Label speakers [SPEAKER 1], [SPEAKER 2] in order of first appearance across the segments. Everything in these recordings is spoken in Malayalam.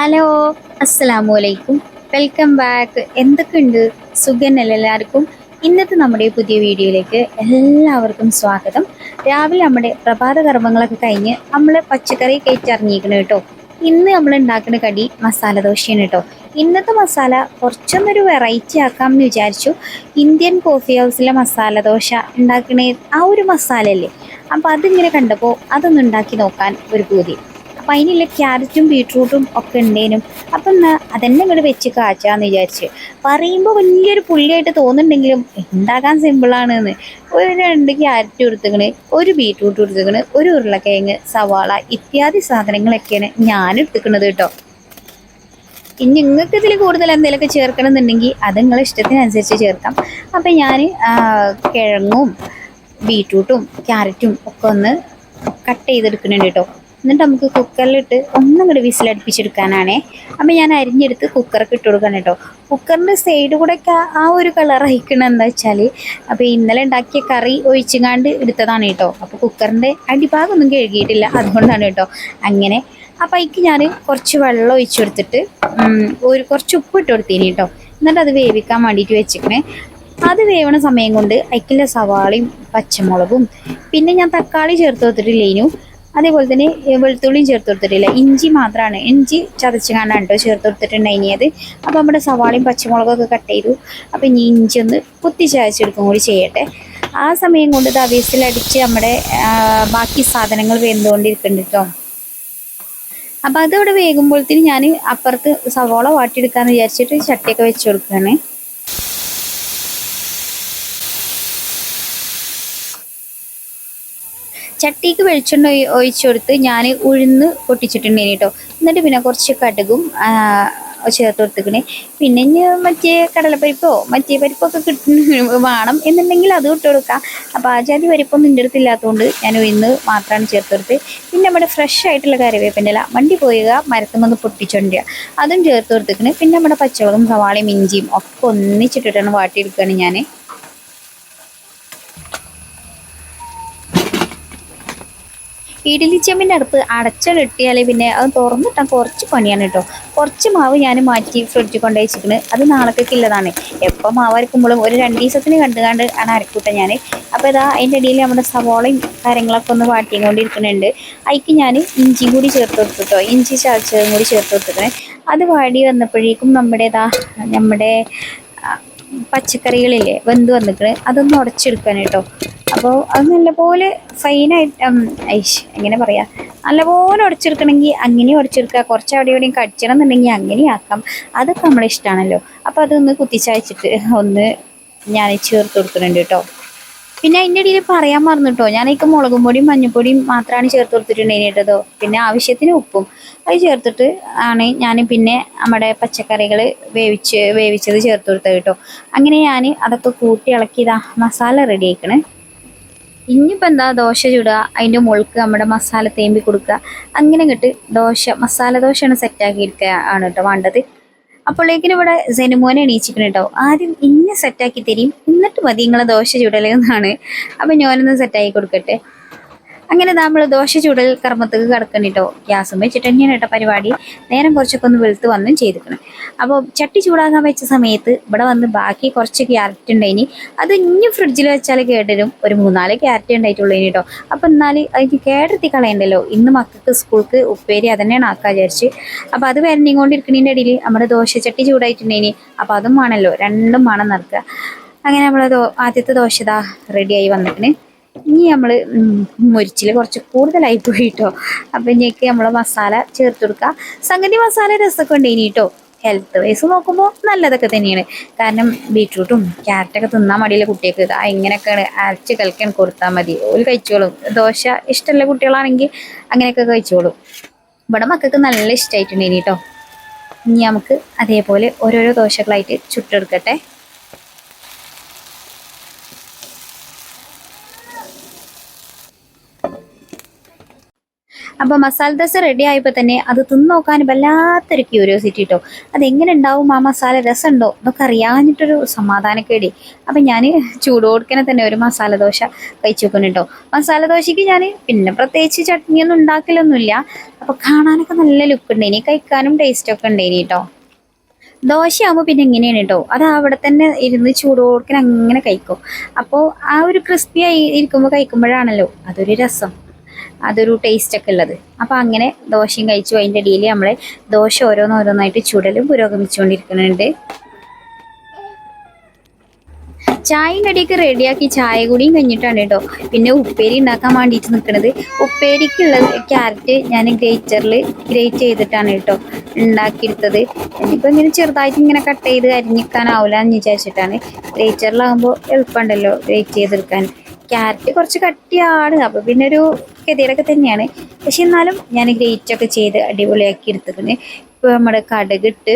[SPEAKER 1] ഹലോ അസ്സലാമു അലൈക്കും വെൽക്കം ബാക്ക്. എന്തൊക്കെയുണ്ട്? സുഖന്നല്ല എല്ലാവർക്കും? ഇന്നത്തെ നമ്മുടെ പുതിയ വീഡിയോയിലേക്ക് എല്ലാവർക്കും സ്വാഗതം. രാവിലെ നമ്മുടെ പ്രഭാത കർമ്മങ്ങളൊക്കെ കഴിഞ്ഞ് നമ്മൾ പച്ചക്കറി കയറ്റിറങ്ങിയിരിക്കണം കേട്ടോ. ഇന്ന് നമ്മൾ ഉണ്ടാക്കുന്ന കടി മസാല ദോശയാണ് കേട്ടോ. ഇന്നത്തെ മസാല കുറച്ചൊന്നൊരു വെറൈറ്റി ആക്കാമെന്ന് വിചാരിച്ചു. ഇന്ത്യൻ കോഫി ഹൗസിലെ മസാല ദോശ ഉണ്ടാക്കണേ ആ ഒരു മസാല അല്ലേ അപ്പോൾ അതിങ്ങനെ കണ്ടപ്പോൾ അതൊന്നുണ്ടാക്കി നോക്കാൻ ഒരു പൂതി. അപ്പം അതിനുള്ള ക്യാരറ്റും ബീട്രൂട്ടും ഒക്കെ ഉണ്ടേനും. അപ്പം എന്നാൽ അതെന്നെ ഇങ്ങോട്ട് വെച്ച് കാച്ചാന്ന് വിചാരിച്ച്. പറയുമ്പോൾ വലിയൊരു പുള്ളിയായിട്ട് തോന്നുന്നുണ്ടെങ്കിലും ഉണ്ടാക്കാൻ സിമ്പിളാണ് എന്ന് ഒരു രണ്ട് ക്യാരറ്റ് എടുത്തുക്കണ് ഒരു ബീട്രൂട്ട് എടുത്തുക്കണ് ഒരു ഉരുളക്കിഴങ്ങ് സവാള ഇത്യാദി സാധനങ്ങളൊക്കെയാണ് ഞാൻ എടുത്തുക്കണത് കേട്ടോ ഇനി നിങ്ങൾക്ക് ഇതിൽ കൂടുതൽ എന്തെങ്കിലുമൊക്കെ ചേർക്കണം എന്നുണ്ടെങ്കിൽ അത് നിങ്ങളെ ഇഷ്ടത്തിനനുസരിച്ച് ചേർക്കാം. അപ്പം ഞാൻ കിഴങ്ങും ബീട്രൂട്ടും ക്യാരറ്റും ഒക്കെ ഒന്ന് കട്ട് ചെയ്തെടുക്കുന്നുണ്ട് കേട്ടോ എന്നിട്ട് നമുക്ക് കുക്കറിലിട്ട് ഒന്നും കൂടി വിസിലടുപ്പിച്ചെടുക്കാനാണേ. അപ്പം ഞാൻ അരിഞ്ഞെടുത്ത് കുക്കറൊക്കെ ഇട്ട് കൊടുക്കണം കേട്ടോ. കുക്കറിന്റെ സൈഡ് കൂടെ ആ ഒരു കളർ അയക്കണം എന്താ വെച്ചാൽ അപ്പോൾ ഇന്നലെ ഉണ്ടാക്കിയ കറി ഒഴിച്ചുങ്ങാണ്ട് എടുത്തതാണ് കേട്ടോ. അപ്പോൾ കുക്കറിന്റെ അടിഭാഗം ഒന്നും കഴുകിയിട്ടില്ല അതുകൊണ്ടാണ് കേട്ടോ. അങ്ങനെ അപ്പം അതിക്ക് ഞാൻ കുറച്ച് വെള്ളം ഒഴിച്ചു കൊടുത്തിട്ട് ഒരു കുറച്ച് ഉപ്പ് ഇട്ട് കൊടുത്തീനി കേട്ടോ. എന്നിട്ട് അത് വേവിക്കാൻ വേണ്ടിയിട്ട് വെച്ചിക്കണേ അത് വേവണ സമയം കൊണ്ട് അയക്കിന്റെ സവാളയും പച്ചമുളകും പിന്നെ ഞാൻ തക്കാളി ചേർത്ത് കൊടുത്തിട്ടില്ലേനു. അതേപോലെ തന്നെ വെളുത്തുള്ളിയും ചേർത്ത് കൊടുത്തിട്ടില്ല ഇഞ്ചി മാത്രമാണ് ഇഞ്ചി ചതച്ച് കാണാൻ കേട്ടോ ചേർത്ത് കൊടുത്തിട്ടുണ്ടായിനിയത് അപ്പോൾ നമ്മുടെ സവാളയും പച്ചമുളകൊക്കെ കട്ട് ചെയ്തു. അപ്പോൾ ഇനി ഇഞ്ചി ഒന്ന് കുത്തി ചതച്ചെടുക്കും കൂടി ചെയ്യട്ടെ. ആ സമയം കൊണ്ട് ഇത് നമ്മുടെ ബാക്കി സാധനങ്ങൾ വെന്തുകൊണ്ടിരിക്കുന്നുണ്ട് കേട്ടോ അപ്പോൾ അതവിടെ വേകുമ്പോഴത്തേന് ഞാൻ അപ്പുറത്ത് സവാള വാട്ടിയെടുക്കാമെന്ന് വിചാരിച്ചിട്ട് ചട്ടിയൊക്കെ വെച്ച് കൊടുക്കുകയാണ് ചട്ടിക്ക് വെളിച്ചെണ്ണ ഒഴി- ഒഴിച്ചു കൊടുത്ത് ഞാൻ ഉഴുന്ന് പൊട്ടിച്ചിട്ടുണ്ടേനി കേട്ടോ എന്നിട്ട് പിന്നെ കുറച്ച് കടുകും ചേർത്ത് കൊടുത്തിക്കണേ. പിന്നെ മറ്റേ കടലപ്പരിപ്പോ മറ്റേ പരിപ്പൊക്കെ കിട്ടുന്ന വേണം എന്നുണ്ടെങ്കിൽ അത് ഇട്ട് കൊടുക്കാം. അപ്പോൾ ആ ജാതി പരിപ്പൊന്നും എന്റെ അടുത്ത് ഇല്ലാത്തതുകൊണ്ട് ഞാൻ ഉഴുന്ന് മാത്രമാണ് ചേർത്ത് കൊടുത്ത്. പിന്നെ നമ്മുടെ ഫ്രഷ് ആയിട്ടുള്ള കറിവേപ്പിന്റെ ഇല. വണ്ടി പോയുക മരത്തുമെന്ന് പൊട്ടിച്ചോണ്ടുക അതും ചേർത്ത് കൊടുത്തേക്കണേ. പിന്നെ നമ്മുടെ പച്ചവളും സവാളയും ഇഞ്ചിയും ഒക്കെ ഒന്നിച്ചിട്ടിട്ടാണ് വാട്ടിയെടുക്കുകയാണ് ഞാൻ ഇഡലി ചെമ്പിന്റെ അടുപ്പ് അടച്ചടിട്ടിയാൽ പിന്നെ അത് തുറന്നിട്ടാൽ കുറച്ച് പണിയാണ് കേട്ടോ. കുറച്ച് മാവ് ഞാൻ മാറ്റി ഫ്രിഡ്ജിൽ കൊണ്ടുപോയി വെച്ചിട്ടുണ്ട് അത് നാളേക്കൊക്കെ ഉള്ളതാണ്. എപ്പോൾ മാവ് അരക്കുമ്പോഴും ഒരു രണ്ട് ദിവസത്തിന് കണ്ടുകാണ്ട് ആണ് അരക്കൂട്ടെ ഞാൻ അപ്പോൾ ഇതാ അതിന്റെ ഇടയിൽ നമ്മുടെ സവോളയും കാര്യങ്ങളൊക്കെ ഒന്ന് വാട്ടിയും കൊണ്ടിരിക്കുന്നുണ്ട് അതിക്ക് ഞാൻ ഇഞ്ചി കൂടി ചേർത്ത് കൊടുത്തിട്ടോ ഇഞ്ചി ചതച്ചതും കൂടി ചേർത്ത് കൊടുത്തിക്കണേ അത് വാടി വന്നപ്പോഴേക്കും നമ്മുടെ ഇതാ നമ്മുടെ പച്ചക്കറികളില്ലേ വെന്ത് വന്നിട്ട് അതൊന്ന് ഉടച്ചെടുക്കാൻ കേട്ടോ. അപ്പോൾ അത് നല്ലപോലെ ഫൈനായിട്ട് ഐഷ് എങ്ങനെ പറയാ? നല്ലപോലെ ഉടച്ചെടുക്കണമെങ്കിൽ അങ്ങനെ ഉടച്ചെടുക്കുക കുറച്ച് അവിടെ എവിടെയും കടിച്ചണം എന്നുണ്ടെങ്കിൽ അങ്ങനെ ആക്കാം. അതൊക്കെ നമ്മളെ ഇഷ്ടമാണല്ലോ അപ്പോൾ അതൊന്ന് കുത്തിച്ചായച്ചിട്ട് ഒന്ന് ഞാൻ ചേർത്ത് കൊടുക്കുന്നുണ്ട് കേട്ടോ. പിന്നെ അതിന്റെ ഇടയിൽ പറയാൻ മറന്നു കേട്ടോ ഞാനൊക്കെ മുളകും പൊടിയും മഞ്ഞൾപ്പൊടിയും മാത്രമാണ് ചേർത്ത് കൊടുത്തിട്ടുണ്ടെങ്കിൽ കേട്ടതോ പിന്നെ ആവശ്യത്തിന് ഉപ്പും. അത് ചേർത്തിട്ട് ആണ് ഞാൻ പിന്നെ നമ്മുടെ പച്ചക്കറികൾ വേവിച്ച് വേവിച്ചത് ചേർത്ത് കൊടുത്തത് കേട്ടോ. അങ്ങനെ ഞാൻ അതൊക്കെ കൂട്ടി ഇളക്കിയതാ മസാല റെഡി ആയിക്കണേ. ഇനിയിപ്പോൾ എന്താ ദോശ ചുടുക അതിന്റെ മുൾക്ക് നമ്മുടെ മസാല തേമ്പി കൊടുക്കുക അങ്ങനെ ഇങ്ങോട്ട് ദോശ മസാല ദോശയാണ് സെറ്റാക്കി എടുക്കുക ആണ് കേട്ടോ വേണ്ടത്. അപ്പോഴേക്കിനും ഇവിടെ ജനുമോനെ എണീച്ചിരിക്കണം കേട്ടോ ആദ്യം ഇന്നെ സെറ്റാക്കി തരും എന്നിട്ട് മതി നിങ്ങളെ ദോശ ചുടലെന്നാണ് അപ്പം ഞാനൊന്ന് സെറ്റാക്കി കൊടുക്കട്ടെ. അങ്ങനെ നമ്മൾ ദോശ ചൂടൽ കർമ്മത്തേക്ക് കിടക്കണം കേട്ടോ ഗ്യാസും വെച്ചിട്ട് തന്നെയാണ് കേട്ടോ പരിപാടി. നേരം കുറച്ചൊക്കെ ഒന്ന് വെളുത്ത് വന്നും ചെയ്തിരിക്കണം അപ്പോൾ ചട്ടി ചൂടാകാൻ വെച്ച സമയത്ത് ഇവിടെ വന്ന് ബാക്കി കുറച്ച് ക്യാരറ്റ് ഉണ്ടായിനി അത് ഇനി ഫ്രിഡ്ജിൽ വെച്ചാൽ കേടരും. ഒരു മൂന്നാൽ ക്യാരറ്റ് ഉണ്ടായിട്ടുള്ളൂ ഇനി കേട്ടോ. അപ്പം എന്നാൽ അതിന് കേടത്തി കളയണ്ടല്ലോ? ഇന്ന് മക്കൾക്ക് സ്കൂൾക്ക് ഉപ്പേരി അതന്നെയാണ് ആക്കാൻ വിചാരിച്ച്. അപ്പോൾ അത് വരഞ്ഞുകൊണ്ടിരിക്കുന്നതിന്റെ ഇടയിൽ നമ്മുടെ ദോശ ചട്ടി ചൂടായിട്ടുണ്ടേനി. അപ്പോൾ അതും വേണമല്ലോ രണ്ടും വേണം നിറക്കുക അങ്ങനെ നമ്മൾ ആദ്യത്തെ ദോശ ഇതാ റെഡിയായി വന്നിട്ടുണ്ട് ഇനി നമ്മൾ മുരിച്ചിൽ കുറച്ച് കൂടുതലായി പോയി കേട്ടോ അപ്പം ഇനിയൊക്കെ നമ്മൾ മസാല ചേർത്ത് കൊടുക്കുക സംഗതി മസാല രസമൊക്കെ ഉണ്ട് ഇനി കേട്ടോ ഹെൽത്ത് വൈസ് നോക്കുമ്പോൾ നല്ലതൊക്കെ തന്നെയാണ്. കാരണം ബീറ്റ്റൂട്ടും ക്യാരറ്റൊക്കെ തിന്നാൻ മടിയില്ല കുട്ടികൾക്ക് ഇതാ ഇങ്ങനെയൊക്കെയാണ് അരച്ച് കലക്കാൻ കൊടുത്താൽ മതി. ഒരു കഴിച്ചോളും. ദോശ ഇഷ്ടമുള്ള കുട്ടികളാണെങ്കിൽ അങ്ങനെയൊക്കെ കഴിച്ചോളും. ഇവിടെ മക്കൾക്ക് നല്ല ഇഷ്ടമായിട്ടുണ്ട് ഇനി കേട്ടോ ഇനി നമുക്ക് അതേപോലെ ഓരോരോ ദോശകളായിട്ട് ചുട്ടെടുക്കട്ടെ. അപ്പോൾ മസാല ദോശ റെഡി ആയപ്പോൾ തന്നെ അത് തിന്ന് നോക്കാൻ വല്ലാത്തൊരു ക്യൂരിയോസിറ്റി കേട്ടോ എങ്ങനെ ഉണ്ടാവും ആ മസാല രസം ഉണ്ടോ എന്നൊക്കെ അറിയാഞ്ഞിട്ടൊരു സമാധാനക്കേടി. അപ്പം ഞാൻ ചൂടോടുക്കനെ തന്നെ ഒരു മസാല ദോശ കഴിച്ചു വെക്കുന്നുണ്ടോ മസാല ദോശയ്ക്ക് ഞാൻ പിന്നെ പ്രത്യേകിച്ച് ചട്നിയൊന്നും ഉണ്ടാക്കലൊന്നുമില്ല. അപ്പോൾ കാണാനൊക്കെ നല്ല ലുക്ക് ഉണ്ട്. ഇനി കഴിക്കാനും ടേസ്റ്റ് ടേസ്റ്റൊക്കെ ഉണ്ടേനി കേട്ടോ ദോശയാകുമ്പോൾ പിന്നെ എങ്ങനെയാണ് കേട്ടോ അത് അവിടെ തന്നെ ഇരുന്ന് ചൂടോടുക്കൻ അങ്ങനെ കഴിക്കും. അപ്പോൾ ആ ഒരു ക്രിസ്പി ആയി ഇരിക്കുമ്പോൾ കഴിക്കുമ്പോഴാണല്ലോ അതൊരു രസം. അതൊരു ടേസ്റ്റ് ഒക്കെ ഉള്ളത്. അപ്പോൾ അങ്ങനെ ദോശയും കഴിച്ചു. അതിന്റെ ഇടയിൽ നമ്മൾ ദോശ ഓരോന്നോരോന്നായിട്ട് ചുടലും പുരോഗമിച്ചുകൊണ്ടിരിക്കുന്നുണ്ട്. ചായയും കടിയൊക്കെ റെഡിയാക്കി ചായ കൂടിയും കഴിഞ്ഞിട്ടാണ് കേട്ടോ പിന്നെ ഉപ്പേരി ഉണ്ടാക്കാൻ വേണ്ടിയിട്ട് നിൽക്കുന്നത് ഉപ്പേരിക്കുള്ള ക്യാരറ്റ് ഞാൻ ഗ്രേറ്ററിൽ ഗ്രേറ്റ് ചെയ്തിട്ടാണ് കേട്ടോ ഉണ്ടാക്കിയെടുത്തത്. ഇനിയിപ്പോൾ ഇങ്ങനെ ചെറുതായിട്ട് ഇങ്ങനെ കട്ട് ചെയ്ത് അരിഞ്ഞിക്കാനാവില്ല എന്ന് വിചാരിച്ചിട്ടാണ്. ഗ്രേറ്ററിലാകുമ്പോൾ എളുപ്പമുണ്ടല്ലോ ഗ്രേറ്റ് ചെയ്തെടുക്കാൻ. ക്യാരറ്റ് കുറച്ച് കട്ടിയാണ്. അപ്പോൾ പിന്നെ ഒരു ഗതിയിലൊക്കെ തന്നെയാണ്. പക്ഷെ എന്നാലും ഞാൻ ഗ്രേറ്റ് ഒക്കെ ചെയ്ത് അടിപൊളിയാക്കി എടുത്തിട്ടുണ്ട്. ഇപ്പോൾ നമ്മുടെ കടുകിട്ട്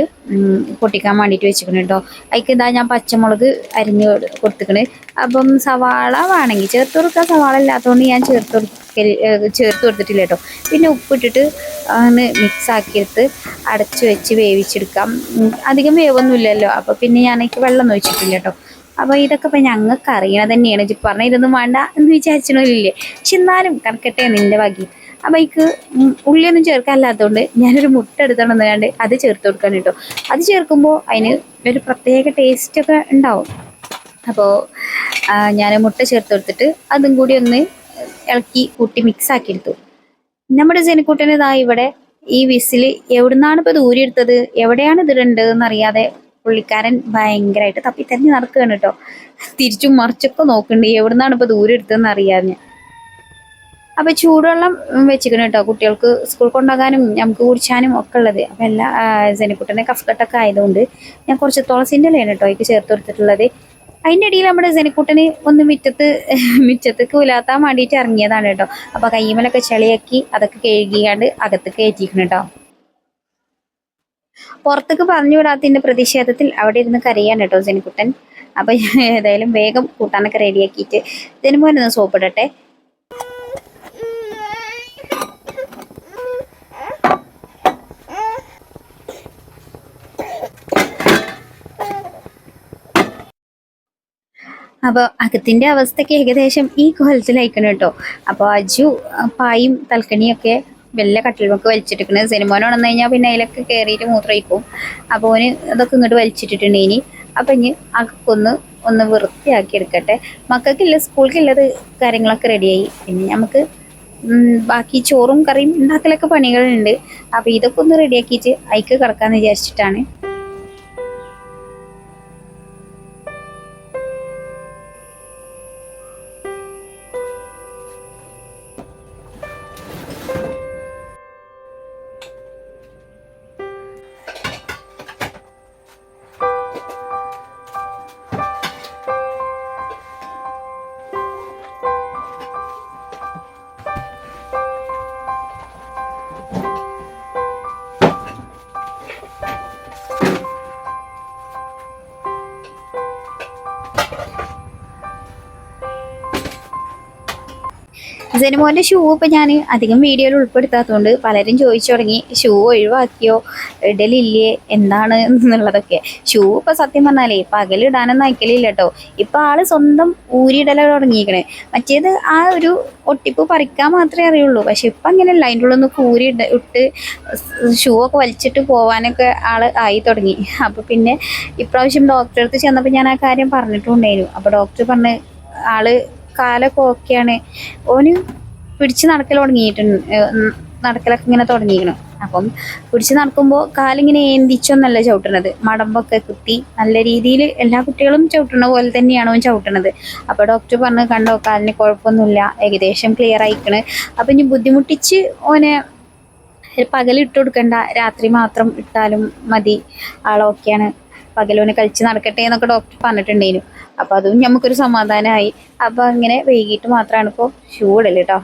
[SPEAKER 1] പൊട്ടിക്കാൻ വേണ്ടിയിട്ട് വെച്ചിരിക്കണം കേട്ടോ. അതിക്ക് ഇതാ ഞാൻ പച്ചമുളക് അരിഞ്ഞ് കൊടു- കൊടുത്തിക്കണ് അപ്പം സവാള വേണമെങ്കിൽ ചേർത്ത് കൊടുക്കാൻ സവാള ഇല്ലാത്തതുകൊണ്ട് ഞാൻ ചേർത്ത് കൊടുക്കൽ ഏഹ് ചേർത്ത് കൊടുത്തിട്ടില്ല കേട്ടോ. പിന്നെ ഉപ്പിട്ടിട്ട് അങ്ങനെ മിക്സ് ആക്കിയെടുത്ത് അടച്ച് വെച്ച് വേവിച്ചെടുക്കാം. അധികം വേവൊന്നുമില്ലല്ലോ. അപ്പോൾ പിന്നെ ഞാൻ അതിക്ക് വെള്ളം ഒഴിച്ചിട്ടില്ല കേട്ടോ. അപ്പോൾ ഇതൊക്കെ ഇപ്പം ഞങ്ങൾക്ക് അറിയണത് തന്നെയാണ്. ഇജ്ജ് പറഞ്ഞ ഇതൊന്നും വേണ്ട എന്ന് വിചാരിച്ചിട്ടില്ലേ പക്ഷെ എന്നാലും കണക്കട്ടെ നിന്റെ വകി. അപ്പോൾ എനിക്ക് ഉള്ളിയൊന്നും ചേർക്കാനില്ലാത്തതുകൊണ്ട് ഞാനൊരു മുട്ട എടുത്തോണ്ട് അത് ചേർത്ത് കൊടുക്കാൻ കേട്ടോ. അത് ചേർക്കുമ്പോൾ അതിന് ഒരു പ്രത്യേക ടേസ്റ്റ് ഒക്കെ ഉണ്ടാവും. അപ്പോൾ ഞാൻ മുട്ട ചേർത്ത് കൊടുത്തിട്ട് അതും കൂടി ഒന്ന് ഇളക്കി കൂട്ടി മിക്സ് ആക്കി എടുത്തു. നമ്മുടെ ജനക്കൂട്ടന് ഇതാ ഇവിടെ ഈ വിസിൽ എവിടുന്നാണ് ഇപ്പോൾ ദൂരെ എടുത്തത് എവിടെയാണ് ഇതിടേണ്ടതെന്ന് അറിയാതെ പുള്ളിക്കാരൻ ഭയങ്കരമായിട്ട് തപ്പിത്തന്നെ നടക്കുകയാണ് കേട്ടോ തിരിച്ചും മറിച്ചൊക്കെ നോക്കുന്നുണ്ട്. എവിടുന്നാണ് ഇപ്പോൾ ദൂരെ എടുത്തതെന്ന് അറിയാതെ അപ്പൊ ചൂടുവെള്ളം വെച്ചിരിക്കണം കേട്ടോ കുട്ടികൾക്ക് സ്കൂൾ കൊണ്ടുപോകാനും നമുക്ക് കുടിച്ചാനും ഒക്കെ ഉള്ളത്. അപ്പൊ എല്ലാ സെനിക്കുട്ടനെ കഫ്കട്ടൊക്കെ ആയതുകൊണ്ട് ഞാൻ കുറച്ച് തുളസിന്റെ ഇലയാണ് കേട്ടോ അതിക്ക് ചേർത്ത് കൊടുത്തിട്ടുള്ളത്. അതിന്റെ ഇടയിൽ നമ്മുടെ സെനിക്കുട്ടന് ഒന്ന് മിറ്റത്ത് മിറ്റത്തേക്ക് ഉലാത്താൻ വേണ്ടിയിട്ട് ഇറങ്ങിയതാണ് കേട്ടോ അപ്പൊ കയ്യുമലൊക്കെ ചെളിയാക്കി അതൊക്കെ കഴുകിയാണ്ട് അകത്ത് കയറ്റിയിരിക്കണം കേട്ടോ പുറത്തേക്ക് പറഞ്ഞു വിടാത്തതിന്റെ പ്രതിഷേധത്തിൽ അവിടെ ഇരുന്ന് കരയാണ് കേട്ടോ സെനിക്കുട്ടൻ. അപ്പൊ ഏതായാലും വേഗം കൂട്ടാനൊക്കെ റെഡിയാക്കിയിട്ട് ജനുമോനൊന്ന് സോപ്പിടട്ടെ അപ്പോൾ അകത്തിന്റെ അവസ്ഥയ്ക്ക് ഏകദേശം ഈ കോലത്തിലായിക്കണം കേട്ടോ. അപ്പോൾ അജു പായും തൽക്കണിയൊക്കെ വല്ല കട്ടിൽമൊക്കെ വലിച്ചിട്ടിരിക്കുന്നത് സിനിമോൻ ഉണർന്നു കഴിഞ്ഞാൽ പിന്നെ അതിലൊക്കെ കയറിയിട്ട് മൂത്രയിക്കും അപ്പോൾ ഓന് അതൊക്കെ ഇങ്ങോട്ട് വലിച്ചിട്ടിട്ടുണ്ട് ഇനി. അപ്പം ഇനി അതൊക്കെ ഒന്ന് വൃത്തിയാക്കി എടുക്കട്ടെ. മക്കൾക്കില്ല സ്കൂളിലേക്കുള്ളത് കാര്യങ്ങളൊക്കെ റെഡിയായി. പിന്നെ നമുക്ക് ബാക്കി ചോറും കറിയും ഉണ്ടാക്കലൊക്കെ പണികളുണ്ട്. അപ്പോൾ ഇതൊക്കെ ഒന്ന് റെഡിയാക്കിയിട്ട് അയക്ക് കിടക്കാമെന്ന് വിചാരിച്ചിട്ടാണ്. ജനുമോന്റെ ഷൂ ഇപ്പം ഞാൻ അധികം വീഡിയോയിൽ ഉൾപ്പെടുത്താത്തതുകൊണ്ട് പലരും ചോദിച്ചു തുടങ്ങി ഷൂ ഒഴിവാക്കിയോ? ഇടലില്ലേ? എന്താണ്? എന്നുള്ളതൊക്കെ. ഷൂ ഇപ്പം സത്യം പറഞ്ഞാലേ പകലിടാനൊന്നും അയക്കലില്ല കേട്ടോ ഇപ്പം ആൾ സ്വന്തം ഊരിയിടലോ തുടങ്ങിയിരിക്കണേ. മറ്റേത് ആ ഒരു ഒട്ടിപ്പ് പറിക്കാൻ മാത്രമേ അറിയുള്ളൂ. പക്ഷെ ഇപ്പം അങ്ങനെയല്ല. അതിന്റെ ഉള്ളിൽ ഒന്ന് കൂരി ഇട ഇട്ട് ഷൂ ഒക്കെ വലിച്ചിട്ട് പോകാനൊക്കെ ആൾ ആയി തുടങ്ങി. അപ്പോൾ പിന്നെ ഇപ്രാവശ്യം ഡോക്ടറെ അടുത്ത് ചെന്നപ്പോൾ ഞാൻ ആ കാര്യം പറഞ്ഞിട്ടുണ്ടായിരുന്നു. അപ്പോൾ ഡോക്ടർ പറഞ്ഞ് ആൾ കാലൊക്കെ ഓക്കെയാണ്. ഓന് പിടിച്ച് നടക്കൽ തുടങ്ങിയിട്ടുണ്ട്. നടക്കലൊക്കെ ഇങ്ങനെ തുടങ്ങിയിരിക്കണം അപ്പം പിടിച്ച് നടക്കുമ്പോൾ കാലിങ്ങനെ ഏന്തിച്ചൊന്നല്ല ചവിട്ടണത്. മടമ്പൊക്കെ കുത്തി നല്ല രീതിയിൽ എല്ലാ കുട്ടികളും ചവിട്ടണ പോലെ തന്നെയാണ് അവൻ ചവിട്ടണത്. അപ്പോൾ ഡോക്ടർ പറഞ്ഞ് കണ്ടോ കാലിന് കുഴപ്പമൊന്നുമില്ല. ഏകദേശം ക്ലിയർ ആയിക്കണ്. അപ്പം ഇനി ബുദ്ധിമുട്ടിച്ച് ഓനെ പകലിട്ട് കൊടുക്കണ്ട. രാത്രി മാത്രം ഇട്ടാലും മതി. ആളൊക്കെയാണ് പകലോനെ കളിച്ച് നടക്കട്ടെ എന്നൊക്കെ ഡോക്ടർ പറഞ്ഞിട്ടുണ്ടായിരുന്നു അപ്പോൾ അതും നമുക്കൊരു സമാധാനമായി അപ്പോൾ അങ്ങനെ വൈകിട്ട് മാത്രമാണ് ഇപ്പോൾ ഷൂ ഇടൽ കേട്ടോ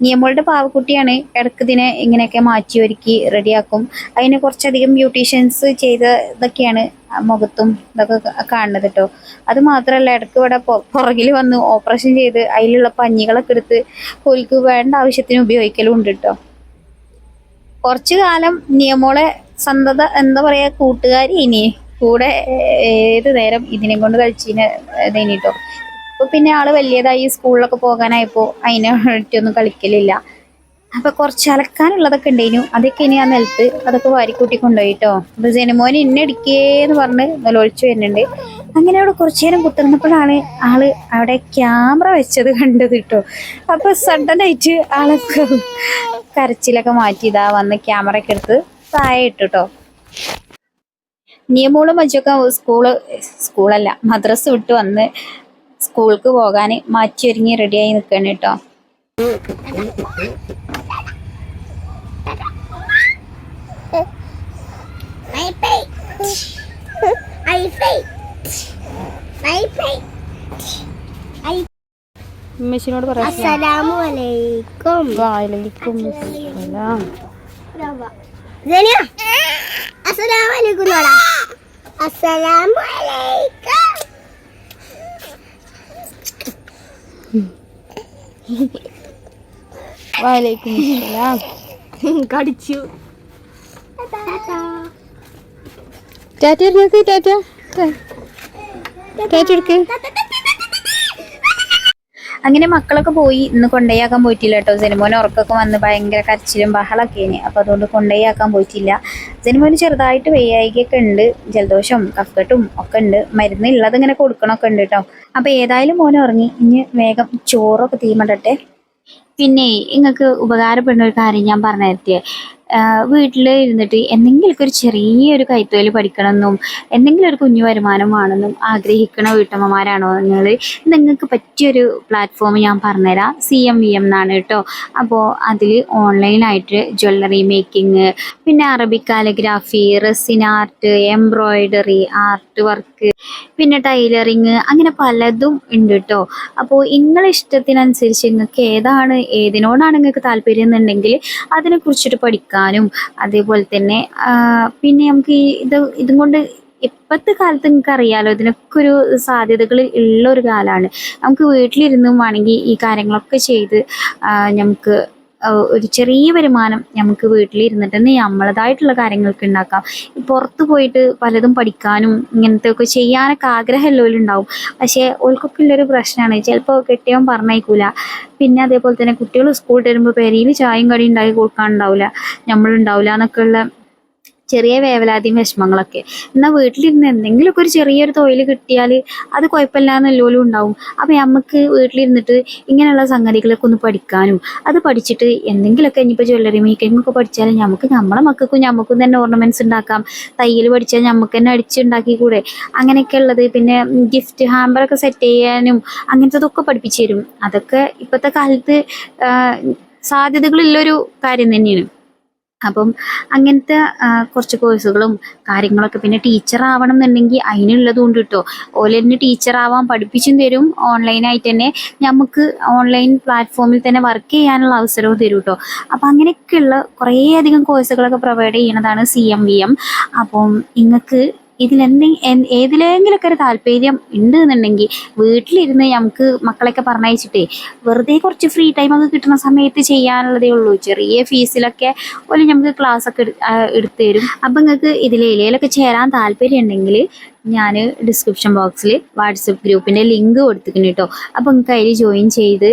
[SPEAKER 1] നിയമളുടെ പാവക്കുട്ടിയാണ് ഇടയ്ക്ക് ഇതിനെ ഇങ്ങനെയൊക്കെ മാറ്റി ഒരുക്കി റെഡിയാക്കും. അതിന് കുറച്ചധികം ബ്യൂട്ടീഷ്യൻസ് ചെയ്ത ഇതൊക്കെയാണ് മുഖത്തും ഇതൊക്കെ കാണുന്നത് കേട്ടോ അത് മാത്രമല്ല ഇടയ്ക്ക് ഇവിടെ പുറകിൽ വന്ന് ഓപ്പറേഷൻ ചെയ്ത് അതിലുള്ള പഞ്ഞികളൊക്കെ എടുത്ത് കോലിക്ക് വേണ്ട ആവശ്യത്തിന് ഉപയോഗിക്കലും ഉണ്ട് കേട്ടോ കുറച്ചു കാലം നിയമോളെ സന്തത എന്താ പറയാ കൂട്ടുകാരി ഇനി. കൂടെ ഏത് നേരം ഇതിനെ കൊണ്ട് കളിച്ചിന് ഇതേനിട്ടോ. ഇപ്പൊ പിന്നെ ആൾ വലിയതായി സ്കൂളിലൊക്കെ പോകാനായപ്പോ അതിനെ ഒന്നും കളിക്കലില്ല. അപ്പൊ കുറച്ച് അലക്കാനുള്ളതൊക്കെ ഉണ്ടായിരുന്നു അതൊക്കെ ഇനി ആ നിലത്ത് അതൊക്കെ വാരിക്കൂട്ടി കൊണ്ടുപോയിട്ടോ. അപ്പൊ ജനമോൻ ഇന്നെ ഇടിക്കേന്ന് പറഞ്ഞ് നിലൊളിച്ചു വരുന്നുണ്ട്. അങ്ങനെ അവിടെ കുറച്ചു നേരം കുത്തിറന്നപ്പോഴാണ് ആൾ അവിടെ ക്യാമറ വെച്ചത് കണ്ടത് കേട്ടോ. അപ്പൊ സഡൻ ആയിട്ട് ആളൊക്കെ കരച്ചിലൊക്കെ മാറ്റി ഇതാ വന്ന് ക്യാമറ ഒക്കെ എടുത്ത് താഴെ ഇട്ടു കേട്ടോ. നിയമോളും മറ്റൊക്കെ സ്കൂൾ സ്കൂളല്ല മദ്രസ് വിട്ട് വന്ന് സ്കൂൾക്ക് പോകാൻ മാറ്റി ഒരുങ്ങി റെഡിയായി നിൽക്കണം കേട്ടോ.
[SPEAKER 2] ഉമ്മച്ചിനോട് പറയാം. സലാം
[SPEAKER 3] കടിച്ചു.
[SPEAKER 2] ടാറ്റ ടാറ്റ ടാറ്റ എടുക്ക്.
[SPEAKER 1] അങ്ങനെ മക്കളൊക്കെ പോയി. ഇന്ന് കൊണ്ടേയാക്കാൻ പോയിട്ടില്ല കേട്ടോ. ജനമോൻ ഉറക്കൊക്കെ വന്ന് ഭയങ്കര കരച്ചിലും ബഹളൊക്കെ ഇനി അപ്പോൾ അതുകൊണ്ട് കൊണ്ടേയാക്കാൻ പോയിട്ടില്ല. സിനിമോന് ചെറുതായിട്ട് വെയ്യായികയൊക്കെ ഉണ്ട്. ജലദോഷം കഫ്കെട്ടും ഒക്കെ ഉണ്ട്. മരുന്ന് ഉള്ളത് ഇങ്ങനെ കൊടുക്കണമൊക്കെ ഉണ്ട് കേട്ടോ. അപ്പോൾ ഏതായാലും മോനെ ഉറങ്ങി. ഇനി വേഗം ചോറൊക്കെ തീമടട്ടെ പിന്നെ നിങ്ങൾക്ക് ഉപകാരപ്പെടുന്ന ഒരു കാര്യം ഞാൻ പറഞ്ഞു തരട്ടെ. വീട്ടിൽ ഇരുന്നിട്ട് എന്തെങ്കിലുമൊക്കെ ഒരു ചെറിയൊരു കൈത്തൊഴിൽ പഠിക്കണമെന്നും എന്തെങ്കിലും ഒരു കുഞ്ഞു വരുമാനം വേണമെന്നും ആഗ്രഹിക്കുന്ന വീട്ടമ്മമാരാണോ നിങ്ങൾ നിങ്ങൾക്ക് പറ്റിയൊരു പ്ലാറ്റ്ഫോം ഞാൻ പറഞ്ഞുതരാം. സി എം വി എം എന്നാണ് കേട്ടോ. അപ്പോൾ അതിൽ ഓൺലൈനായിട്ട് ജ്വല്ലറി മേക്കിംഗ് പിന്നെ Arabic calligraphy resin art embroidery art work പിന്നെ ടൈലറിങ് അങ്ങനെ പലതും ഉണ്ട് കേട്ടോ. അപ്പോൾ നിങ്ങളെ ഇഷ്ടത്തിനനുസരിച്ച് നിങ്ങൾക്ക് ഏതാണ് ഏതിനോടാണ് നിങ്ങൾക്ക് താല്പര്യം എന്നുണ്ടെങ്കിൽ അതിനെ കുറിച്ചിട്ട് പഠിക്കാനും അതേപോലെ തന്നെ പിന്നെ നമുക്ക് ഈ ഇത് ഇതും കൊണ്ട് ഇപ്പോഴത്തെ കാലത്ത് നിങ്ങൾക്ക് അറിയാലോ ഇതിനൊക്കെ ഒരു സാധ്യതകൾ ഉള്ള ഒരു കാലമാണ് നമുക്ക് വീട്ടിലിരുന്നും വേണമെങ്കിൽ ഈ കാര്യങ്ങളൊക്കെ ചെയ്ത് നമുക്ക് ഒരു ചെറിയ വരുമാനം നമുക്ക് വീട്ടിലിരുന്നിട്ട് തന്നെ നമ്മളതായിട്ടുള്ള കാര്യങ്ങൾക്ക് ഉണ്ടാക്കാം പുറത്ത് പോയിട്ട് പലതും പഠിക്കാനും ഇങ്ങനത്തെ ഒക്കെ ചെയ്യാനൊക്കെ ആഗ്രഹമുള്ളവരും ഉണ്ടാവും പക്ഷേ ഓൾക്കൊക്കെ ഉള്ളൊരു പ്രശ്നമാണ് ചിലപ്പോൾ കെട്ടിയവൻ പറഞ്ഞേക്കൂല പിന്നെ അതേപോലെ തന്നെ കുട്ടികൾ സ്കൂളിൽ വരുമ്പോൾ പെരയിൽ ചായയും കടിയും ഉണ്ടാക്കി കൊടുക്കാനുണ്ടാവില്ല നമ്മളുണ്ടാവില്ല എന്നൊക്കെ ഉള്ള ചെറിയ വേവലാതിയും വിഷമങ്ങളൊക്കെ. എന്നാൽ വീട്ടിലിരുന്ന് എന്തെങ്കിലുമൊക്കെ ഒരു ചെറിയൊരു തൊഴിൽ കിട്ടിയാൽ അത് കുഴപ്പമില്ല എന്നുള്ളവരും ഉണ്ടാവും. അപ്പം നമുക്ക് വീട്ടിലിരുന്നിട്ട് ഇങ്ങനെയുള്ള സംഗതികളൊക്കെ ഒന്ന് പഠിക്കാനും അത് പഠിച്ചിട്ട് എന്തെങ്കിലുമൊക്കെ ഇനിയിപ്പോൾ ജ്വല്ലറി മേക്കിംഗ് ഒക്കെ പഠിച്ചാൽ നമുക്ക് നമ്മളെ മക്കൾക്കും നമുക്കും തന്നെ ഓർണമെന്റ്സ് ഉണ്ടാക്കാം. തയ്യൽ പഠിച്ചാൽ നമുക്ക് തന്നെ അടിച്ചുണ്ടാക്കി കൂടെ. അങ്ങനെയൊക്കെ ഉള്ളത് പിന്നെ ഗിഫ്റ്റ് ഹാമ്പറൊക്കെ സെറ്റ് ചെയ്യാനും അങ്ങനത്തതൊക്കെ പഠിപ്പിച്ചു തരും. അതൊക്കെ ഇപ്പോഴത്തെ കാലത്ത് സാധ്യതകളുള്ളൊരു കാര്യം തന്നെയാണ്. അപ്പം അങ്ങനത്തെ കുറച്ച് കോഴ്സുകളും കാര്യങ്ങളൊക്കെ പിന്നെ ടീച്ചർ ആവണം എന്നുണ്ടെങ്കിൽ അതിനുള്ളതും ഉണ്ട് കേട്ടോ ഓല തന്നെ ടീച്ചർ ആവാൻ പഠിപ്പിച്ചും തരും. ഓൺലൈനായിട്ട് തന്നെ നമുക്ക് ഓൺലൈൻ പ്ലാറ്റ്ഫോമിൽ തന്നെ വർക്ക് ചെയ്യാനുള്ള അവസരവും തരും കേട്ടോ അപ്പം അങ്ങനെയൊക്കെയുള്ള കുറേയധികം കോഴ്സുകളൊക്കെ പ്രൊവൈഡ് ചെയ്യണതാണ് സി എം വി എം. അപ്പം നിങ്ങൾക്ക് ഇതിലെന്തെ ഏതിലെങ്കിലൊക്കെ ഒരു താല്പര്യം ഉണ്ട് എന്നുണ്ടെങ്കിൽ വീട്ടിലിരുന്ന് നമുക്ക് മക്കളെയൊക്കെ പറഞ്ഞയച്ചിട്ടേ വെറുതെ കുറച്ച് ഫ്രീ ടൈം ഒക്കെ കിട്ടുന്ന സമയത്ത് ചെയ്യാനുള്ളതേ ഉള്ളൂ. ചെറിയ ഫീസിലൊക്കെ ഒരു നമുക്ക് ക്ലാസ് ഒക്കെ എടുത്തു തരും. അപ്പം നിങ്ങൾക്ക് ഇതിലേലൊക്കെ ചേരാൻ താല്പര്യം ഉണ്ടെങ്കിൽ ഞാൻ ഡിസ്ക്രിപ്ഷൻ ബോക്സിൽ വാട്സപ്പ് ഗ്രൂപ്പിന്റെ ലിങ്ക് കൊടുത്തിട്ടുണ്ട് കേട്ടോ അപ്പോൾ നിങ്ങൾക്ക് അതിൽ ജോയിൻ ചെയ്ത്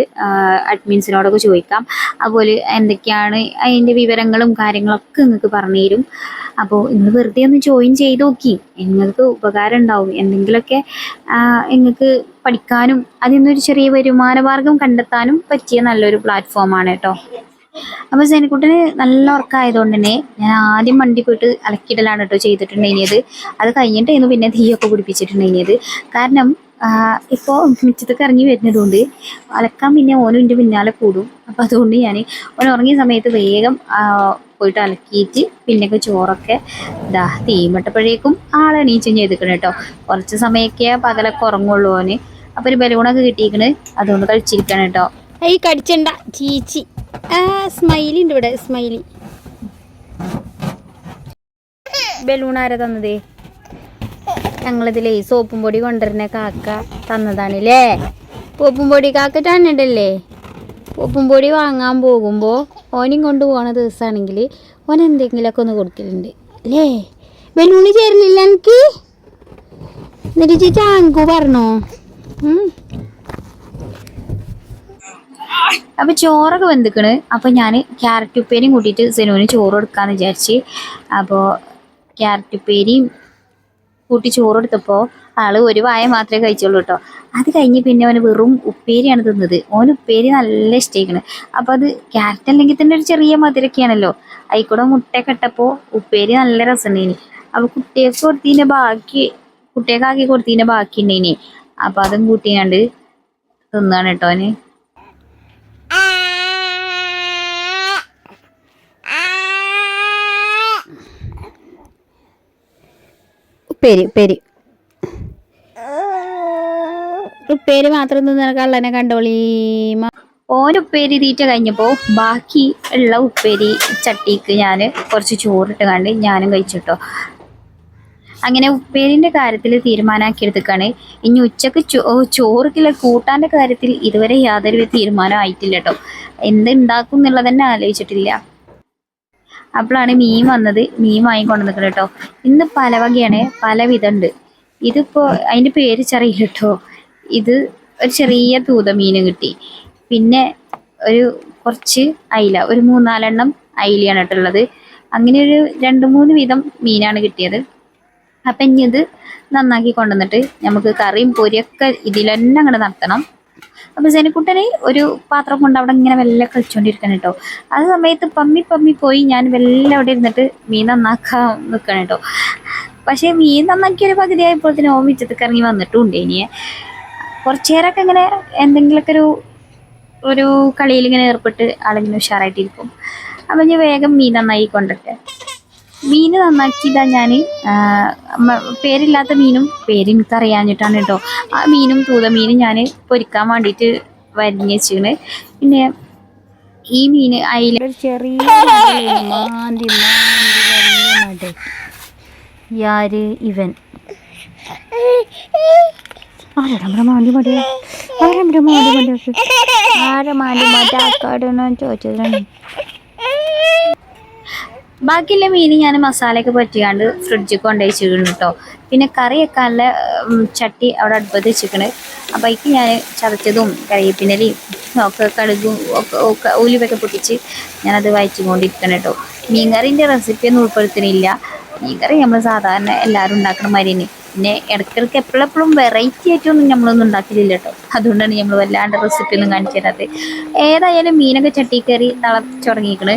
[SPEAKER 1] അഡ്മിൻസിനോടൊക്കെ ചോദിക്കാം. അതുപോലെ എന്തൊക്കെയാണ് അതിന്റെ വിവരങ്ങളും കാര്യങ്ങളൊക്കെ നിങ്ങൾക്ക് പറഞ്ഞു തരും അപ്പോൾ നിങ്ങൾ വെറുതെ ഒന്ന് ജോയിൻ ചെയ്ത് നോക്കി. നിങ്ങൾക്ക് ഉപകാരം ഉണ്ടാവും. എന്തെങ്കിലുമൊക്കെ നിങ്ങൾക്ക് പഠിക്കാനും അതിൽ നിന്നൊരു ചെറിയ വരുമാനമാർഗം കണ്ടെത്താനും പറ്റിയ നല്ലൊരു പ്ലാറ്റ്ഫോമാണ് കേട്ടോ അപ്പോൾ സേനക്കുട്ടന് നല്ല ഉറക്കായതുകൊണ്ട് തന്നെ ഞാൻ ആദ്യം വണ്ടി പോയിട്ട് അലക്കിയിടലാണ് കേട്ടോ ചെയ്തിട്ടുണ്ടായിരുന്നത്. അത് കഴിഞ്ഞിട്ടായിരുന്നു പിന്നെ തീയൊക്കെ പിടിപ്പിച്ചിട്ടുണ്ടായിരുന്നത്. കാരണം ഇപ്പോൾ മിച്ചത്തൊക്കെ ഇറങ്ങി വരുന്നതുകൊണ്ട് അലക്കാൻ പിന്നെ ഓനും എന്റെ പിന്നാലെ കൂടും. അപ്പോൾ അതുകൊണ്ട് ഞാൻ ഓൻ ഉറങ്ങിയ സമയത്ത് വേഗം പോയിട്ട് അലക്കിയിട്ട് പിന്നെയൊക്കെ ചോറൊക്കെ ഇതാ തീമിട്ടപ്പോഴേക്കും ആളെണീച്ചും ചെയ്തിക്കണം കേട്ടോ. കുറച്ച് സമയമൊക്കെ പകലൊക്കെ ഉറങ്ങുള്ളൂ ഓന്. അപ്പോൾ ഒരു ബലൂണൊക്കെ കിട്ടിയിരിക്കണ് അതുകൊണ്ട് കഴിച്ചിരിക്കണം കേട്ടോ.
[SPEAKER 2] ഈ കടിച്ചണ്ട ചീച്ചി. സ്മൈലി ഉണ്ട് ഇവിടെ സ്മൈലി ബലൂൺ ആരാ തന്നതേ?
[SPEAKER 1] ഞങ്ങളിതിലേ സോപ്പും പൊടി കൊണ്ടുവരുന്ന കാക്ക തന്നതാണല്ലേ? സോപ്പും പൊടി കാക്ക തന്നിട്ടല്ലേ? സോപ്പും പൊടി വാങ്ങാൻ പോകുമ്പോൾ ഓനും കൊണ്ട് പോണ ദിവസമാണെങ്കിൽ
[SPEAKER 2] ഓൻ എന്തെങ്കിലുമൊക്കെ ഒന്ന് കൊടുക്കലുണ്ട്. അല്ലേ? ബലൂണ് ചേരുന്നില്ല എനിക്ക്. എന്നിട്ട് ചേച്ചി ആങ്കു പറഞ്ഞോ? ഉം.
[SPEAKER 1] അപ്പൊ ചോറൊക്കെ വെന്തിക്കണ്. അപ്പൊ ഞാൻ ക്യാരറ്റ് ഉപ്പേരിയും കൂട്ടിയിട്ട് സെനുവിന് ചോറ് കൊടുക്കാന്ന് വിചാരിച്ച്. അപ്പോൾ ക്യാരറ്റ് ഉപ്പേരിയും കൂട്ടി ചോറ് എടുത്തപ്പോൾ ആൾ ഒരു വായ മാത്രമേ കഴിച്ചുള്ളൂ കേട്ടോ അത് കഴിഞ്ഞ് പിന്നെ അവന് വെറും ഉപ്പേരിയാണ് തിന്നത്. ഓൻ ഉപ്പേരി നല്ല ഇഷ്ടമായിക്കണ് അപ്പോൾ അത് ക്യാരറ്റ് അല്ലെങ്കിൽ തന്നെ ഒരു ചെറിയ മധുരമൊക്കെയാണല്ലോ ആയിക്കൂടെ മുട്ടയൊക്കെ ഇട്ടപ്പോൾ ഉപ്പേരി നല്ല രസമുണ്ടേനി അപ്പോൾ കുട്ടികൾക്ക് കൊടുത്തതിന്റെ ബാക്കി കുട്ടികൾക്കാക്കി കൊടുത്തതിന്റെ ബാക്കി ഉണ്ടേനി അപ്പോൾ അതും കൂട്ടിയാണ്ട് തിന്നാണ് കേട്ടോ അവന്
[SPEAKER 2] ഉപ്പേരി ഉപ്പേരി. ഉപ്പേരി മാത്രം തിന്ന കണ്ടോളി
[SPEAKER 1] ഓനുപ്പേരി തീറ്റ കഴിഞ്ഞപ്പോൾ ബാക്കി ഉള്ള ഉപ്പേരി ചട്ടിക്ക് ഞാൻ കുറച്ച് ചോറിട്ട് കണ്ട് ഞാനും കഴിച്ചിട്ടോ അങ്ങനെ ഉപ്പേരിന്റെ കാര്യത്തിൽ തീരുമാനമാക്കി എടുത്തേക്കാണ് ഇനി ഉച്ചയ്ക്ക് ചോ ചോറുക്കില്ല കൂട്ടാന്റെ കാര്യത്തിൽ ഇതുവരെ യാതൊരു തീരുമാനം ആയിട്ടില്ല കേട്ടോ. എന്തുണ്ടാക്കും എന്നുള്ളത് തന്നെ ആലോചിച്ചിട്ടില്ല. അപ്പോഴാണ് മീൻ വന്നത്. മീൻ വാങ്ങിക്കൊണ്ടു കേട്ടോ. ഇന്ന് പല വകയാണ് പല വിധമുണ്ട് ഇതിപ്പോൾ അതിന്റെ പേര് ചെറിയില്ല കേട്ടോ. ഇത് ഒരു ചെറിയ തൂത മീൻ കിട്ടി. പിന്നെ ഒരു കുറച്ച് അയില ഒരു മൂന്നാലെണ്ണം അയിലയാണ് കേട്ടുള്ളത് അങ്ങനെ ഒരു രണ്ട് മൂന്ന് വീതം മീനാണ് കിട്ടിയത്. അപ്പം ഇനി ഇത് നന്നാക്കി കൊണ്ടുവന്നിട്ട് നമുക്ക് കറിയും പൊരിയൊക്കെ ഇതിൽ അങ്ങനെ നടത്തണം. അപ്പം സേനക്കുട്ടനെ ഒരു പാത്രം കൊണ്ട് അവിടെ ഇങ്ങനെ വെല്ല കളിച്ചുകൊണ്ടിരിക്കണം കേട്ടോ. ആ സമയത്ത് പമ്മി പമ്മി പോയി ഞാൻ വെല്ല അവിടെ ഇരുന്നിട്ട് മീൻ നന്നാക്കാൻ നിൽക്കണം കേട്ടോ. പക്ഷേ മീൻ നന്നാക്കിയൊരു പകുതി ആയപ്പോഴത്തേനും തന്നെ മിച്ചത്തേക്ക് ഇറങ്ങി വന്നിട്ടുണ്ട് ഇനിയെ കുറച്ചു നേരമൊക്കെ ഇങ്ങനെ എന്തെങ്കിലുമൊക്കെ ഒരു ഒരു കളിയിൽ ഇങ്ങനെ ഏർപ്പെട്ട് ആളിങ്ങനെ ഉഷാറായിട്ടിരിക്കും. അപ്പം ഞാൻ വേഗം മീൻ നന്നായി കൊണ്ടിട്ടെ മീൻ നന്നാക്കിയതാ ഞാൻ പേരില്ലാത്ത മീനും പേര് എനിക്കറിയാഞ്ഞിട്ടാണ് കേട്ടോ. ആ മീനും തൂത മീനും ഞാൻ പൊരിക്കാൻ വേണ്ടിയിട്ട് വരിഞ്ഞ് പിന്നെ ഈ മീൻ അയില
[SPEAKER 2] ചെറിയ യാര് ഇവൻ? ആരാ ചോദിച്ചതാണ്.
[SPEAKER 1] ബാക്കിയുള്ള മീൻ ഞാൻ മസാലയൊക്കെ പറ്റിയാണ്ട് ഫ്രിഡ്ജിൽ കൊണ്ടുപോയി കേട്ടോ. പിന്നെ കറിയൊക്കെ നല്ല ചട്ടി അവിടെ അടുപ്പത്ത് വെച്ചിരിക്കണ്. അപ്പം അതിക്ക് ഞാൻ ചതച്ചതും കറിവേപ്പിനലയും ഒക്കെ കടുകും ഒക്കെ ഉലുവൊക്കെ പൊട്ടിച്ച് ഞാനത് വയച്ചുകൊണ്ടിരിക്കണം കേട്ടോ. മീൻകറിന്റെ റെസിപ്പി ഒന്നും ഉൾപ്പെടുത്തുന്നില്ല. മീൻകറി നമ്മൾ സാധാരണ എല്ലാവരും ഉണ്ടാക്കുന്ന മാതിരി തന്നെ പിന്നെ ഇടയ്ക്കിടയ്ക്ക് എപ്പോഴെപ്പോഴും വെറൈറ്റി ആയിട്ടൊന്നും നമ്മളൊന്നും ഉണ്ടാക്കിയില്ല കേട്ടോ. അതുകൊണ്ടാണ് നമ്മൾ വല്ലാണ്ട് റെസിപ്പി ഒന്നും കാണിച്ചു തരാത്തത്. ഏതായാലും മീനൊക്കെ ചട്ടി കയറി തിളച്ചുടങ്ങിയിരിക്കണ്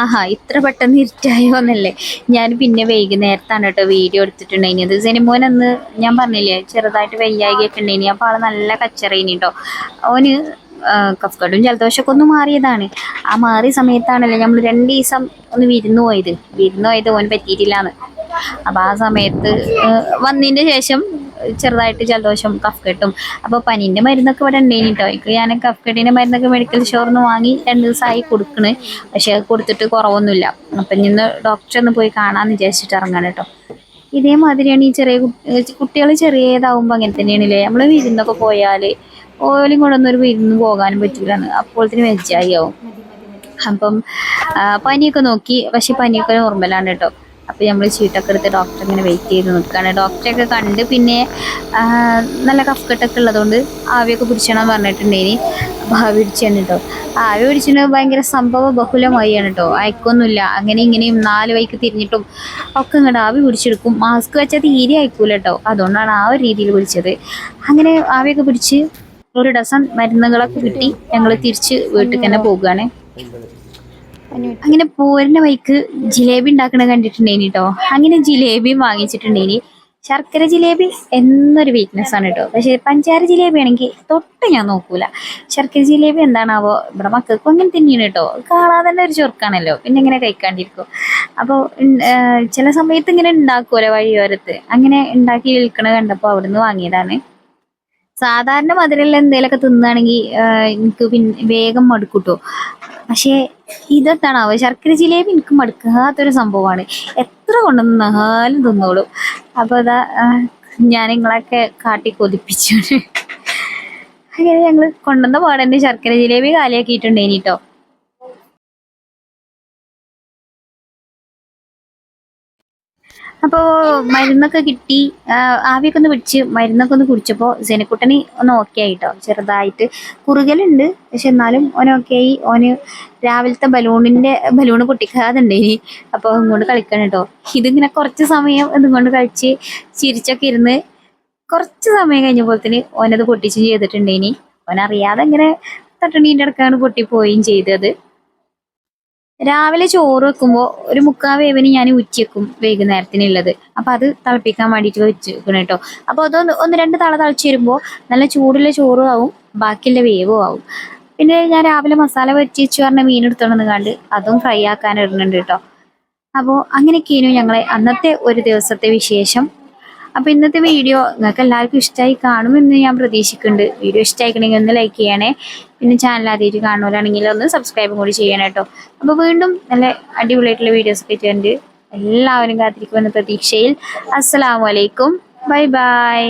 [SPEAKER 1] ആഹാ ഇത്ര പെട്ടെന്ന് ഇരുട്ടായോ എന്നല്ലേ ഞാൻ പിന്നെ വൈകുന്നേരത്താണ് കേട്ടോ വീഡിയോ എടുത്തിട്ടുണ്ടായിരുന്നത് സിനിമോൻ അന്ന് ഞാൻ പറഞ്ഞില്ലേ ചെറുതായിട്ട് വയ്യായികയൊക്കെ ഉണ്ടായിനി അപ്പോൾ ആൾ നല്ല കച്ചറയിനി കേട്ടോ അവന് കഫ്കടും ജലദോഷമൊക്കെ ഒന്ന് മാറിയതാണ്. ആ മാറിയ സമയത്താണല്ലേ നമ്മൾ രണ്ട് ദിവസം ഒന്ന് വിരുന്ന് പോയത്. വിരുന്ന് പോയത് ഓന് പറ്റിയിട്ടില്ലാന്ന്. അപ്പോൾ ആ സമയത്ത് വന്നതിന്റെ ശേഷം ചെറുതായിട്ട് ജലദോഷം കഫ് കെട്ടും അപ്പോൾ പനീന്റെ മരുന്നൊക്കെ ഇവിടെ ഉണ്ടേനി കേട്ടോ എനിക്ക് ഞാൻ കഫ് കെട്ടിന്റെ മരുന്നൊക്കെ മെഡിക്കൽ സ്റ്റോറിൽ നിന്ന് വാങ്ങി രണ്ട് ദിവസമായി കൊടുക്കണ്. പക്ഷേ കൊടുത്തിട്ട് കുറവൊന്നുമില്ല. അപ്പം ഇന്ന് ഡോക്ടറെ ഒന്ന് പോയി കാണാമെന്ന് വിചാരിച്ചിട്ട് ഇറങ്ങാൻ കേട്ടോ ഇതേമാതിരിയാണ് ഈ ചെറിയ കുട്ടികൾ ചെറിയതാവുമ്പോൾ അങ്ങനെ തന്നെയാണല്ലേ? നമ്മൾ വിരുന്നൊക്കെ പോയാൽ ഓലും കൊണ്ടൊന്നും ഒരു വിരുന്ന് പോകാനും പറ്റില്ലാന്ന് അപ്പോഴത്തേന് വെജായി ആവും. അപ്പം പനിയൊക്കെ നോക്കി. പക്ഷെ പനിയൊക്കെ നോർമലാണ് കേട്ടോ അപ്പം നമ്മൾ ചീട്ടൊക്കെ എടുത്ത് ഡോക്ടറെ ഇങ്ങനെ വെയിറ്റ് ചെയ്ത് നിൽക്കുകയാണ് ഡോക്ടറെയൊക്കെ കണ്ട് പിന്നെ നല്ല കഫക്കെട്ടൊക്കെ ഉള്ളതുകൊണ്ട് ആവിയൊക്കെ പിടിച്ചണം പറഞ്ഞിട്ടുണ്ടേനി. അപ്പോൾ ആവി പിടിച്ചാണ് കേട്ടോ ആവി പിടിച്ചിട്ട് ഭയങ്കര സംഭവ ബഹുലമായിയാണ് കേട്ടോ അയക്കൊന്നുമില്ല. അങ്ങനെ ഇങ്ങനെയും നാല് വൈക്ക് തിരിഞ്ഞിട്ടും ഒക്കെ ഇങ്ങോട്ട് ആവി പിടിച്ചെടുക്കും. മാസ്ക് വെച്ചാൽ തീരെ അയക്കൂല കേട്ടോ അതുകൊണ്ടാണ് ആ ഒരു രീതിയിൽ പിടിച്ചത്. അങ്ങനെ ആവിയൊക്കെ പിടിച്ച് ഒരു ഡസൺ മരുന്നുകളൊക്കെ കിട്ടി ഞങ്ങൾ തിരിച്ച് വീട്ടിൽ തന്നെ പോകുകയാണ് അങ്ങനെ പോരുന്ന വൈക്ക് ജിലേബി ഉണ്ടാക്കണ കണ്ടിട്ടുണ്ടേനി കേട്ടോ അങ്ങനെ ജിലേബിയും വാങ്ങിച്ചിട്ടുണ്ടേനി. ശർക്കര ജിലേബി എന്നൊരു വീക്ക്നെസ് ആണ് കേട്ടോ പക്ഷേ പഞ്ചാര ജിലേബി ആണെങ്കിൽ തൊട്ട് ഞാൻ നോക്കൂല. ശർക്കര ജിലേബി എന്താണാവോ ഇവിടെ മക്കൾക്കും അങ്ങനെ തന്നെയാണ് കേട്ടോ കാണാതെ തന്നെ ഒരു ചുർക്കാണല്ലോ പിന്നെ ഇങ്ങനെ കഴിക്കാണ്ടിരിക്കും. അപ്പോൾ ചില സമയത്ത് ഇങ്ങനെ ഉണ്ടാക്കുമല്ലോ വഴിയോരത്ത്. അങ്ങനെ ഉണ്ടാക്കി വിൽക്കണ കണ്ടപ്പോൾ അവിടുന്ന് വാങ്ങിയതാണ്. സാധാരണ മധുരമുള്ള എന്തെങ്കിലുമൊക്കെ തിന്നുകയാണെങ്കിൽ എനിക്ക് പിന്നെ വേഗം മടുക്കൂട്ടോ. പക്ഷേ ഇതെന്താണാവോ ശർക്കര ജിലേബി എനിക്ക് മടുക്കാത്തൊരു സംഭവമാണ്. എത്ര കൊണ്ടുവന്നാലും തിന്നോളും. അപ്പോൾ അതാ ഞാൻ നിങ്ങളൊക്കെ കാട്ടി കൊതിപ്പിച്ചു. അങ്ങനെ ഞങ്ങൾ കൊണ്ടുവന്ന പാടന്നെ ശർക്കര ജിലേബി കാലിയാക്കിയിട്ടുണ്ടേനി കേട്ടോ അപ്പോൾ മരുന്നൊക്കെ കിട്ടി. ആവിയൊക്കെ ഒന്ന് പിടിച്ച് മരുന്നൊക്കെ ഒന്ന് കുടിച്ചപ്പോൾ ജനക്കുട്ടന് ഒന്ന് ഓക്കെ ആയിട്ടോ. ചെറുതായിട്ട് കുറുകലുണ്ട്. പക്ഷെ എന്നാലും ഓൻ ഓക്കെ ആയി. ഓന് രാവിലത്തെ ബലൂണിന്റെ ബലൂണ് പൊട്ടിക്കാതുണ്ടേനി അപ്പോൾ ഇങ്ങോട്ട് കളിക്കണം കേട്ടോ ഇതിങ്ങനെ കുറച്ച് സമയം ഇതുകൊണ്ട് കളിച്ച് ചിരിച്ചൊക്കെ ഇരുന്ന് കുറച്ച് സമയം കഴിഞ്ഞപ്പോഴത്തേന് ഓനത് പൊട്ടിച്ചും ചെയ്തിട്ടുണ്ട് ഇനി. ഓനറിയാതെ ഇങ്ങനെ തട്ടണീന്റെ ഇടക്കാണ് പൊട്ടിപ്പോവുകയും ചെയ്തത്. രാവിലെ ചോറ് വെക്കുമ്പോൾ ഒരു മുക്കാൽ വേവിന് ഞാൻ ഉച്ചയ്ക്കും വൈകുന്നേരത്തിനുള്ളത്. അപ്പോൾ അത് തിളപ്പിക്കാൻ വേണ്ടിയിട്ട് വെക്കണം കേട്ടോ അപ്പോൾ അതൊന്ന് ഒന്ന് രണ്ട് തള തിളച്ച് വരുമ്പോൾ നല്ല ചൂടുള്ള ചോറും ആവും ബാക്കിയുള്ള വേവും ആവും. പിന്നെ ഞാൻ രാവിലെ മസാല വെച്ച് പറഞ്ഞ മീൻ എടുത്തോണ്ടെന്ന് കണ്ട് അതും ഫ്രൈ ആക്കാൻ ഇടുന്നുണ്ട് കേട്ടോ അപ്പോൾ അങ്ങനെയൊക്കെയാണ് ഞങ്ങളെ അന്നത്തെ ഒരു ദിവസത്തെ വിശേഷം. അപ്പോൾ ഇന്നത്തെ വീഡിയോ നിങ്ങൾക്ക് എല്ലാവർക്കും ഇഷ്ടമായി കാണുമെന്ന് ഞാൻ പ്രതീക്ഷിക്കുന്നുണ്ട്. വീഡിയോ ഇഷ്ടമായിക്കണമെങ്കിൽ ഒന്ന് ലൈക്ക് ചെയ്യണേ. പിന്നെ ചാനൽ ആദ്യമായിട്ട് കാണുന്നവരാണെങ്കിൽ ഒന്ന് സബ്സ്ക്രൈബും കൂടി ചെയ്യണം കേട്ടോ അപ്പോൾ വീണ്ടും നല്ല അടിപൊളിയായിട്ടുള്ള വീഡിയോസ് ഒക്കെ ചെയ്യുന്നുണ്ട് എല്ലാവരും കാത്തിരിക്കുമെന്ന പ്രതീക്ഷയിൽ. അസ്സലാമു അലൈക്കും. Bye bye.